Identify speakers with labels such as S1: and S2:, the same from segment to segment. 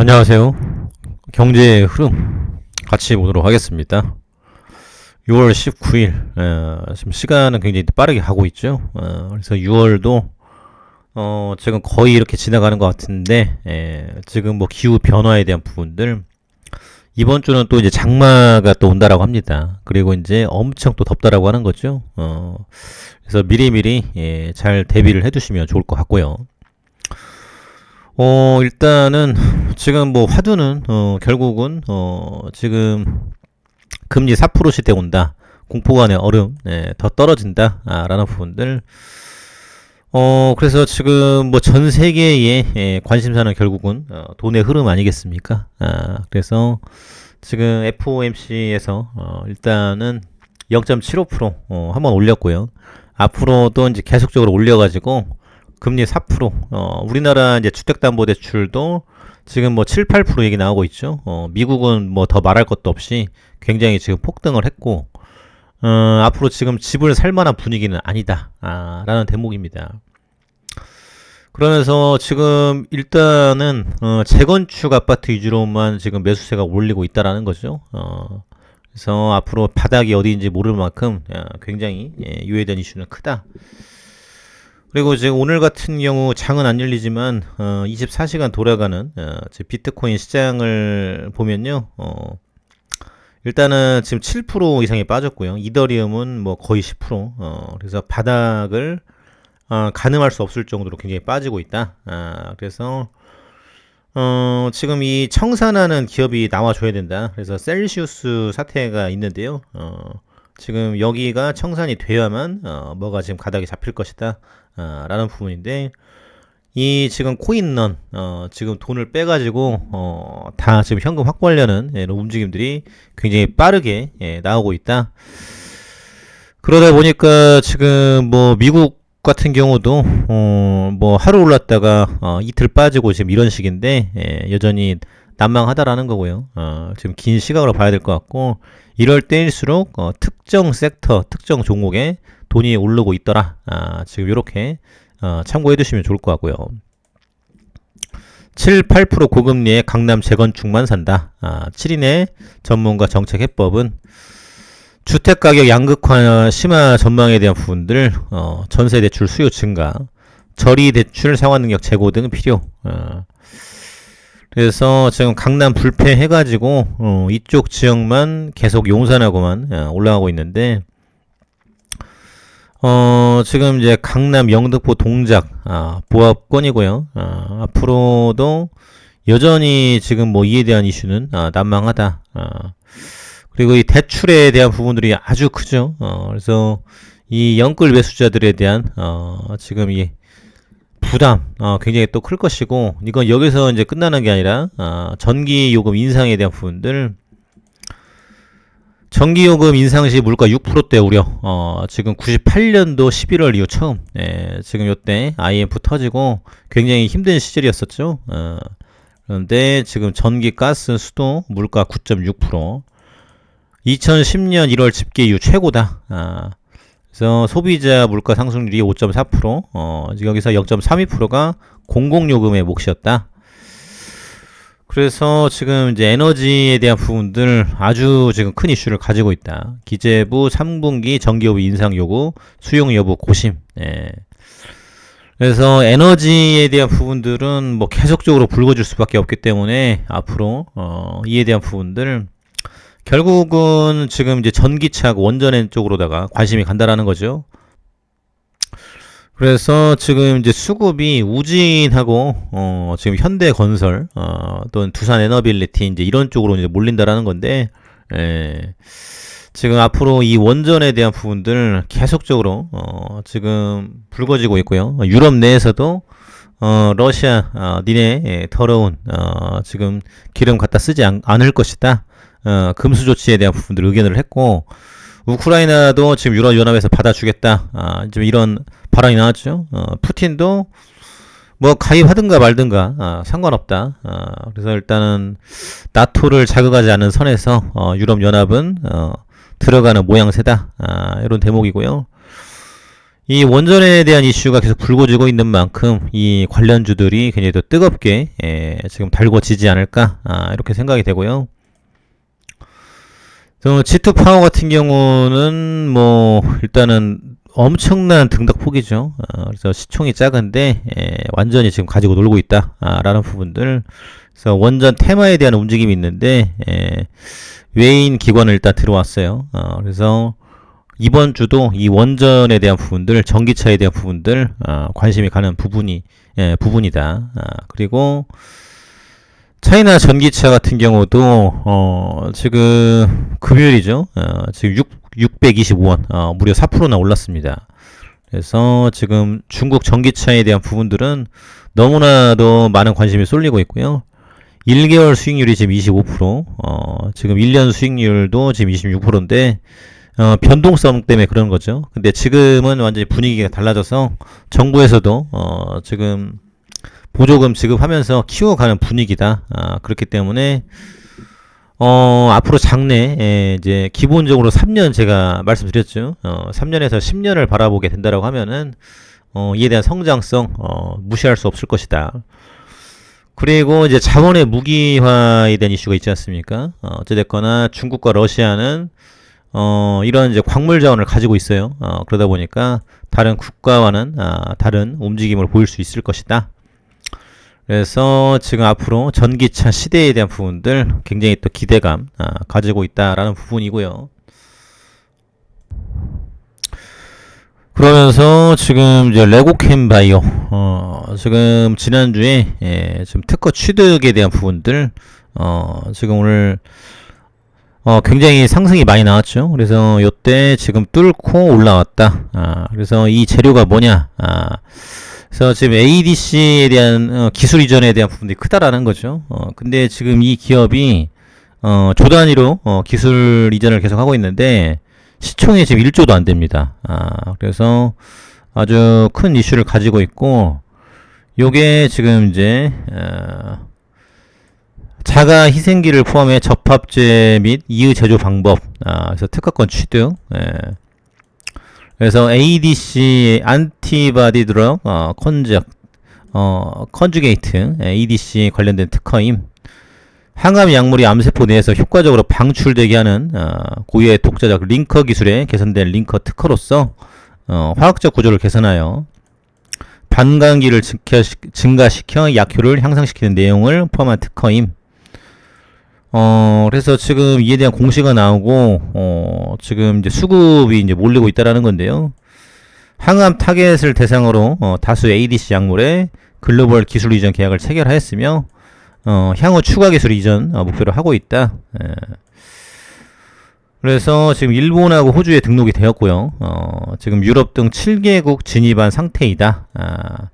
S1: 안녕하세요. 경제의 흐름 같이 보도록 하겠습니다. 6월 19일, 어, 지금 시간은 굉장히 빠르게 가고 있죠. 어, 그래서 6월도 어, 지금 거의 이렇게 지나가는 것 같은데, 에, 지금 뭐 기후 변화에 대한 부분들, 이번 주는 또 이제 장마가 또 온다라고 합니다. 그리고 이제 엄청 또 덥다라고 하는 거죠. 어, 그래서 미리미리 예, 잘 대비를 해두시면 좋을 것 같고요. 어, 일단은 지금 뭐 화두는 어, 결국은 어, 지금 금리 4% 시대 온다. 공포 간의 얼음 예, 더 떨어진다. 아, 라는 부분들 어, 그래서 지금 뭐 전 세계의 예, 관심사는 결국은 어, 돈의 흐름 아니겠습니까? 아, 그래서 지금 FOMC에서 어, 일단은 0.75% 어, 한번 올렸고요. 앞으로도 이제 계속적으로 올려가지고 금리 4%, 어, 우리나라 이제 주택담보대출도 지금 뭐 7, 8% 얘기 나오고 있죠. 어, 미국은 뭐 더 말할 것도 없이 굉장히 지금 폭등을 했고, 어, 앞으로 지금 집을 살 만한 분위기는 아니다. 아, 라는 대목입니다. 그러면서 지금 일단은 어, 재건축 아파트 위주로만 지금 매수세가 올리고 있다라는 거죠. 어, 그래서 앞으로 바닥이 어디인지 모를 만큼 야, 굉장히 예, 유해된 이슈는 크다. 그리고 지금 오늘 같은 경우 장은 안 열리지만 어, 24시간 돌아가는 어, 제 비트코인 시장을 보면요. 어, 일단은 지금 7% 이상이 빠졌고요. 이더리움은 뭐 거의 10%. 어, 그래서 바닥을 어, 가늠할 수 없을 정도로 굉장히 빠지고 있다. 아, 그래서 어, 지금 이 청산하는 기업이 나와줘야 된다. 그래서 셀시우스 사태가 있는데요. 어, 지금 여기가 청산이 돼야만 어, 뭐가 지금 가닥이 잡힐 것이다. 아, 라는 부분인데 이 지금 코인런 어, 지금 돈을 빼가지고 어, 다 지금 현금 확보하려는 예, 이런 움직임들이 굉장히 빠르게 예, 나오고 있다. 그러다 보니까 지금 뭐 미국 같은 경우도 어, 뭐 하루 올랐다가 어, 이틀 빠지고 지금 이런 식인데 예, 여전히 난망하다라는 거고요. 어, 지금 긴 시각으로 봐야 될 것 같고 이럴 때일수록 어, 특정 섹터, 특정 종목에 돈이 오르고 있더라. 아, 지금 이렇게 어, 참고해 두시면 좋을 것 같고요. 7, 8% 고금리의 강남 재건축만 산다. 아, 7인의 전문가 정책 해법은 주택 가격 양극화 심화 전망에 대한 부분들, 어, 전세 대출 수요 증가, 저리 대출 상환 능력 제고 등 필요. 어, 그래서 지금 강남 불패해가지고 어, 이쪽 지역만 계속 용산하고만 어, 올라가고 있는데 어, 지금 이제 강남 영등포 동작, 아, 보합권이고요. 아, 앞으로도 여전히 지금 뭐 이에 대한 이슈는 아, 난망하다. 아, 그리고 이 대출에 대한 부분들이 아주 크죠. 어, 그래서 이 영끌 매수자들에 대한 어, 지금 이 부담 어, 굉장히 또 클 것이고 이건 여기서 이제 끝나는 게 아니라 어, 전기 요금 인상에 대한 부분들 전기 요금 인상 시 물가 6%대 우려. 어, 지금 98년도 11월 이후 처음. 예, 지금 요때 IMF 터지고 굉장히 힘든 시절이었었죠. 어, 그런데 지금 전기, 가스, 수도 물가 9.6%. 2010년 1월 집계 이후 최고다. 아, 그래서 소비자 물가 상승률이 5.4%. 어, 여기서 0.32%가 공공요금의 몫이었다. 그래서 지금 이제 에너지에 대한 부분들 아주 지금 큰 이슈를 가지고 있다. 기재부 3분기 전기요금 인상 요구, 수용 여부 고심. 예. 그래서 에너지에 대한 부분들은 뭐 계속적으로 불거질 수밖에 없기 때문에 앞으로 어, 이에 대한 부분들 결국은 지금 이제 전기차 원전엔 쪽으로다가 관심이 간다라는 거죠. 그래서 지금 이제 수급이 우진하고 어 지금 현대건설 어 또는 두산 에너빌리티 이제 이런 쪽으로 이제 몰린다라는 건데 예. 지금 앞으로 이 원전에 대한 부분들 계속적으로 어 지금 불거지고 있고요. 유럽 내에서도 어 러시아 어 니네 예, 더러운 어 지금 기름 갖다 쓰지 않, 않을 것이다. 어 금수 조치에 대한 부분들 의견을 했고 우크라이나도 지금 유럽 연합에서 받아주겠다. 아, 지금 이런 발언이 나왔죠. 어, 푸틴도 뭐 가입하든가 말든가 아, 상관없다. 아, 그래서 일단은 나토를 자극하지 않은 선에서 어, 유럽 연합은 어, 들어가는 모양새다. 아, 이런 대목이고요. 이 원전에 대한 이슈가 계속 불거지고 있는 만큼 이 관련주들이 굉장히 더 뜨겁게 예, 지금 달궈지지 않을까 아, 이렇게 생각이 되고요. 또 G2 파워 같은 경우는 뭐 일단은 엄청난 등락 폭이죠. 아, 그래서 시총이 작은데 예, 완전히 지금 가지고 놀고 있다라는 부분들. 그래서 원전 테마에 대한 움직임이 있는데 예, 외인 기관을 일단 들어왔어요. 아, 그래서 이번 주도 이 원전에 대한 부분들, 전기차에 대한 부분들 아, 관심이 가는 부분이 예, 부분이다. 아, 그리고 차이나 전기차 같은 경우도 어, 지금 금요일이죠. 어, 지금 6, 625원, 어, 무려 4%나 올랐습니다. 그래서 지금 중국 전기차에 대한 부분들은 너무나도 많은 관심이 쏠리고 있고요. 1개월 수익률이 지금 25%, 어, 지금 1년 수익률도 지금 26%인데, 어, 변동성 때문에 그런 거죠. 근데 지금은 완전히 분위기가 달라져서 정부에서도, 어, 지금 보조금 지급하면서 키워가는 분위기다. 아, 그렇기 때문에, 어, 앞으로 장래, 이제, 기본적으로 3년 제가 말씀드렸죠. 어, 3년에서 10년을 바라보게 된다라고 하면은, 어, 이에 대한 성장성, 어, 무시할 수 없을 것이다. 그리고 이제 자원의 무기화에 대한 이슈가 있지 않습니까? 어, 어찌됐거나 중국과 러시아는 어, 이런 이제 광물 자원을 가지고 있어요. 어, 그러다 보니까 다른 국가와는 아, 다른 움직임을 보일 수 있을 것이다. 그래서 지금 앞으로 전기차 시대에 대한 부분들 굉장히 또 기대감 아, 가지고 있다라는 부분이고요. 그러면서 지금 이제 레고캠 바이오 어, 지금 지난주에 예, 지금 특허 취득에 대한 부분들 어, 지금 오늘 어, 굉장히 상승이 많이 나왔죠. 그래서 요때 지금 뚫고 올라왔다. 아, 그래서 이 재료가 뭐냐? 아, 그래서 지금 ADC에 대한 어, 기술 이전에 대한 부분들이 크다라는 거죠. 어, 근데 지금 이 기업이 어, 조 단위로 어, 기술 이전을 계속 하고 있는데 시총이 지금 1조도 안 됩니다. 아, 그래서 아주 큰 이슈를 가지고 있고, 요게 지금 이제, 어, 자가 희생기를 포함해 접합제 및 이의 제조 방법, 아, 그래서 특허권 취득, 예. 그래서 ADC 안티바디 드럭 어, 컨적 어, 컨주게이트 ADC 관련된 특허임. 항암 약물이 암세포 내에서 효과적으로 방출되게 하는 어, 고유의 독자적 링커 기술에 개선된 링커 특허로서 어, 화학적 구조를 개선하여 반감기를 증가시켜 약효를 향상시키는 내용을 포함한 특허임. 어, 그래서 지금 이에 대한 공시가 나오고, 어, 지금 이제 수급이 이제 몰리고 있다라는 건데요. 항암 타겟을 대상으로 어, 다수 ADC 약물에 글로벌 기술 이전 계약을 체결하였으며, 어, 향후 추가 기술 이전 어, 목표로 하고 있다. 예. 그래서 지금 일본하고 호주에 등록이 되었고요. 어, 지금 유럽 등 7개국 진입한 상태이다. 아,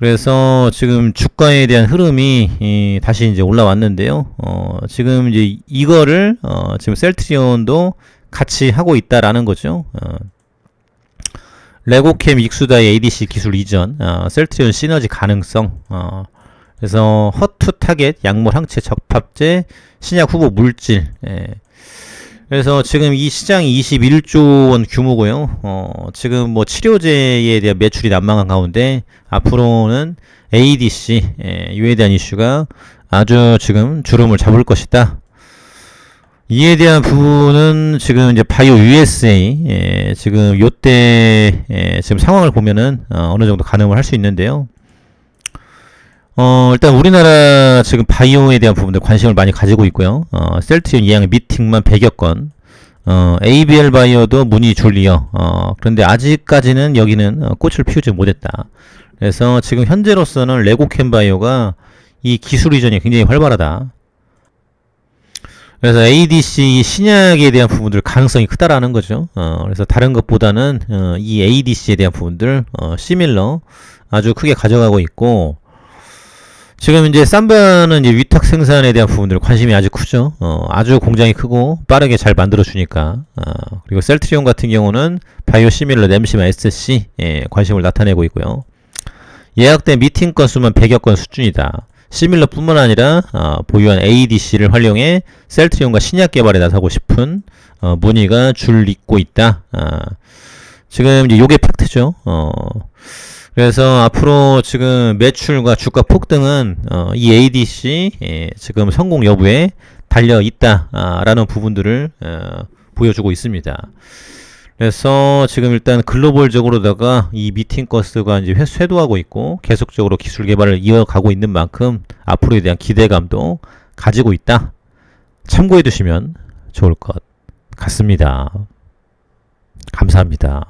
S1: 그래서 지금 주가에 대한 흐름이 이, 다시 이제 올라왔는데요. 어, 지금 이제 이거를 어, 지금 셀트리온도 같이 하고 있다라는 거죠. 어, 레고캠 익수다의 ADC 기술 이전, 어, 셀트리온 시너지 가능성, 어, 그래서 허투 타겟, 약물 항체 적합제, 신약 후보 물질. 예. 그래서 지금 이 시장이 21조 원 규모고요. 어, 지금 뭐 치료제에 대한 매출이 난망한 가운데 앞으로는 ADC 예, 이에 대한 이슈가 아주 지금 주름을 잡을 것이다. 이에 대한 부분은 지금 이제 바이오 USA 예, 지금 요때 예, 지금 상황을 보면은 어, 어느 정도 가늠을 할 수 있는데요. 어, 일단 우리나라 지금 바이오에 대한 부분들 관심을 많이 가지고 있고요. 어, 셀트리온 예약 미팅만 100여 건. 어, ABL 바이오도 문의 줄리어. 어, 그런데 아직까지는 여기는 어, 꽃을 피우지 못했다. 그래서 지금 현재로서는 레고캠 바이오가 이 기술 이전이 굉장히 활발하다. 그래서 ADC 신약에 대한 부분들 가능성이 크다라는 거죠. 어, 그래서 다른 것보다는 어, 이 ADC에 대한 부분들 어, 시밀러 아주 크게 가져가고 있고 지금 이제 삼바는 이제 위탁 생산에 대한 부분들 관심이 아주 크죠. 어, 아주 공장이 크고 빠르게 잘 만들어 주니까. 어, 그리고 셀트리온 같은 경우는 바이오 시밀러 램시마 SC 예, 관심을 나타내고 있고요. 예약된 미팅 건수만 100여 건 수준이다. 시밀러뿐만 아니라 어, 보유한 ADC를 활용해 셀트리온과 신약 개발에 나서고 싶은 어, 문의가 줄 잇고 있다. 어, 지금 이제 요게 팩트죠. 어. 그래서 앞으로 지금 매출과 주가 폭등은 어, 이 ADC 예, 지금 성공 여부에 달려 있다라는 부분들을 어, 보여주고 있습니다. 그래서 지금 일단 글로벌적으로다가 이 미팅 건수가 이제 회- 쇄도하고 있고 계속적으로 기술 개발을 이어가고 있는 만큼 앞으로에 대한 기대감도 가지고 있다. 참고해 두시면 좋을 것 같습니다. 감사합니다.